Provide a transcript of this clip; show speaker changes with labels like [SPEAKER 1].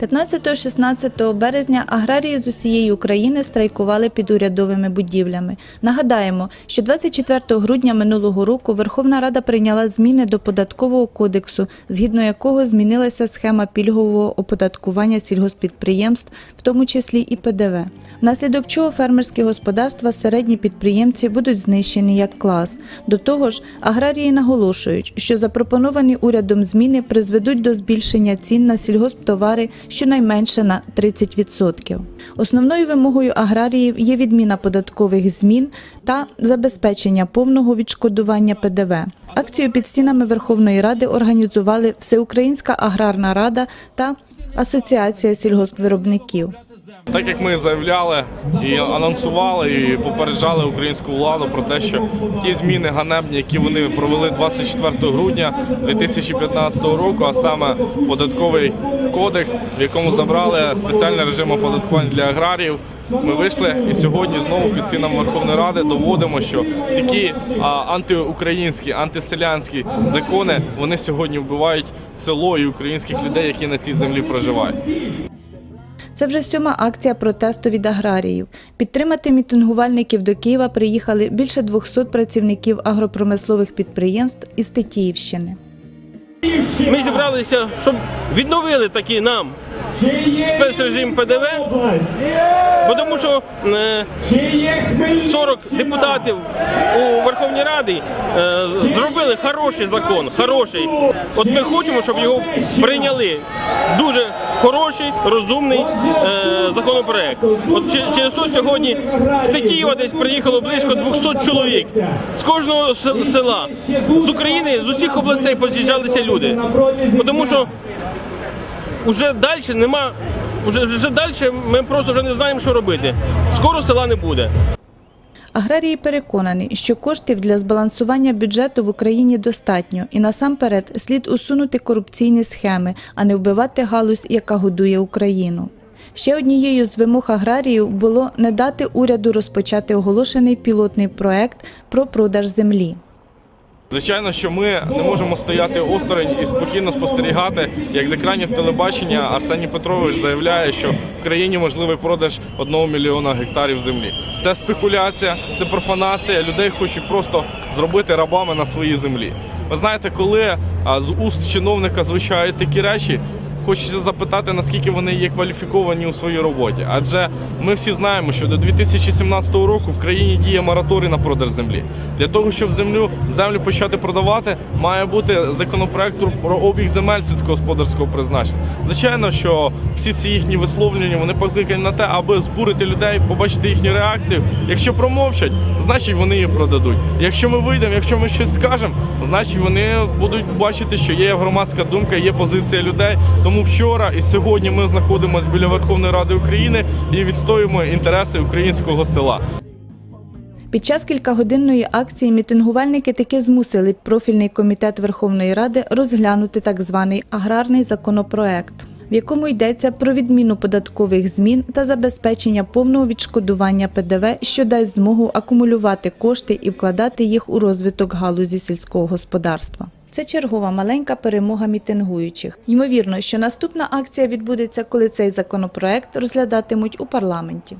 [SPEAKER 1] 15-16 березня аграрії з усієї України страйкували під урядовими будівлями. Нагадаємо, що 24 грудня минулого року Верховна Рада прийняла зміни до податкового кодексу, згідно якого змінилася схема пільгового оподаткування сільгоспідприємств, в тому числі і ПДВ. Внаслідок чого фермерські господарства середні підприємці будуть знищені як клас. До того ж, аграрії наголошують, що запропоновані урядом зміни призведуть до збільшення цін на сільгосптовари щонайменше на 30%. Основною вимогою аграріїв є відміна податкових змін та забезпечення повного відшкодування ПДВ. Акцію під стінами Верховної Ради організували Всеукраїнська аграрна рада та Асоціація сільгоспвиробників.
[SPEAKER 2] Так як ми заявляли і анонсували, і попереджали українську владу про те, що ті зміни ганебні, які вони провели 24 грудня 2015 року, а саме податковий кодекс, в якому забрали спеціальний режим оподаткування для аграріїв. Ми вийшли і сьогодні знову під стінами Верховної Ради доводимо, що такі антиукраїнські, антиселянські закони вони сьогодні вбивають село і українських людей, які на цій землі проживають.
[SPEAKER 1] Це вже сьома акція протесту від аграріїв. Підтримати мітингувальників до Києва приїхали більше 200 працівників агропромислових підприємств із Тетіївщини.
[SPEAKER 3] Ми зібралися, щоб відновили такі нам спецрежим ПДВ, бо тому що е, 40 депутатів у Верховній Раді е, зробили хороший закон, хороший. От ми хочемо, щоб його прийняли. Дуже хороший, розумний е, законопроект. От через то сьогодні з Києва десь приїхало близько 200 чоловік. З кожного села, з України, з усіх областей поз'їжджалися люди. Тому що вже далі нема. Вже, вже далі ми просто вже не знаємо, що робити. Скоро села не буде.
[SPEAKER 1] Аграрії переконані, що коштів для збалансування бюджету в Україні достатньо, і насамперед слід усунути корупційні схеми, а не вбивати галузь, яка годує Україну. Ще однією з вимог аграріїв було не дати уряду розпочати оголошений пілотний проект про продаж землі.
[SPEAKER 2] Звичайно, що ми не можемо стояти осторонь і спокійно спостерігати, як з екранів телебачення Арсеній Петрович заявляє, що в країні можливий продаж одного мільйона гектарів землі. Це спекуляція, це профанація. Людей хочуть просто зробити рабами на своїй землі. Ви знаєте, коли з уст чиновника звучають такі речі. Хочеться запитати, наскільки вони є кваліфіковані у своїй роботі. Адже ми всі знаємо, що до 2017 року в країні діє мораторій на продаж землі. Для того, щоб землю землю почати продавати, має бути законопроект про обіг земель сільськогосподарського призначення. Звичайно, що всі ці їхні висловлення вони покликані на те, аби збурити людей, побачити їхню реакцію. Якщо промовчать, значить вони її продадуть. Якщо ми вийдемо, якщо ми щось скажемо, значить вони будуть бачити, що є громадська думка, є позиція людей. Тому вчора і сьогодні ми знаходимося біля Верховної Ради України і відстоюємо інтереси українського села.
[SPEAKER 1] Під час кількагодинної акції мітингувальники таки змусили профільний комітет Верховної Ради розглянути так званий аграрний законопроект, в якому йдеться про відміну податкових змін та забезпечення повного відшкодування ПДВ, що дасть змогу акумулювати кошти і вкладати їх у розвиток галузі сільського господарства. Це чергова маленька перемога мітингуючих. Ймовірно, що наступна акція відбудеться, коли цей законопроект розглядатимуть у парламенті.